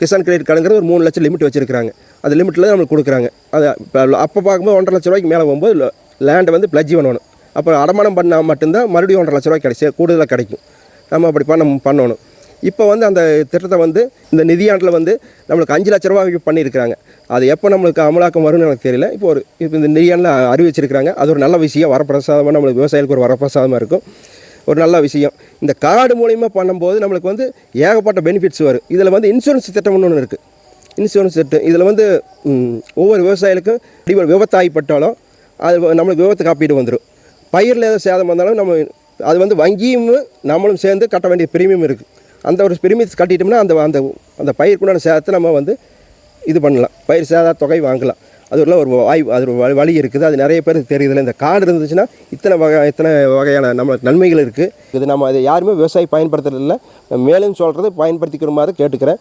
Kisan credit கார்டுங்கிறது ஒரு மூணு லட்சம் லிமிட் வச்சுருக்காங்க அந்த லிமிட்டில் நம்மளுக்கு கொடுக்குறாங்க. அது அப்போ பார்க்கும்போது ஒன்றரை லட்ச ரூபாய்க்கு மேலே போகும்போது லேண்டை வந்து பிளஜி பண்ணணும். அப்போ அடமானம் பண்ணால் மட்டும்தான் மறுபடியும் ஒன்றரை லட்ச ரூபாய் கிடைச்சி கூடுதலாக கிடைக்கும். நம்ம அப்படி பண்ண பண்ணணும். இப்போ வந்து அந்த திட்டத்தை வந்து இந்த நிதியாண்டில் வந்து நம்மளுக்கு அஞ்சு லட்ச ரூபா பண்ணியிருக்கிறாங்க. அது எப்போ நம்மளுக்கு அமலாக்கம் வரும்னு எனக்கு தெரியல. இப்போ ஒரு இப்போ இந்த நிதியாண்டில் அறிவிச்சிருக்கிறாங்க. அது ஒரு நல்ல விஷயம். வரப்பிரசாதமாக நம்மளுக்கு விவசாயிகளுக்கு ஒரு வரப்பிரசாதமாக இருக்கும். ஒரு நல்ல விஷயம். இந்த கார்டு மூலயமா பண்ணும்போது நம்மளுக்கு வந்து ஏகப்பட்ட பெனிஃபிட்ஸ் வரும். இதில் வந்து இன்சூரன்ஸ் திட்டம்னு ஒன்று இருக்குது இன்சூரன்ஸ் திட்டம். இதில் வந்து ஒவ்வொரு விவசாயிகளுக்கும் இப்படி விபத்தாகிப்பட்டாலும் விபத்து ஆகிப்பட்டாலும் அது நம்மளுக்கு விபத்து காப்பீடு வந்துடும் பயிரில் ஏதோ சேதம் வந்தாலும் நம்ம அது வந்து வங்கியும் நம்மளும் சேர்ந்து கட்ட வேண்டிய பிரீமியம் இருக்குது அந்த ஒரு பிரீமியத்தை கட்டிட்டோம்னா அந்த அந்த அந்த பயிருக்குண்டான சேதத்தை நம்ம வந்து இது பண்ணலாம். பயிர் சேத தொகை வாங்கலாம். அது ஒரு வாய்ப்பு அது ஒரு வழி- வழி இருக்குது. அது நிறைய பேருக்கு தெரியுதுல இந்த காடு இருந்துச்சுன்னா இத்தனை வகை இத்தனை வகையான நம்ம நன்மைகள் இருக்குது இது நம்ம அதை யாருமே விவசாயி பயன்படுத்துறதில்ல. மேலும் சொல்கிறது பயன்படுத்திக்கிற மாதிரி கேட்டுக்கிறேன்.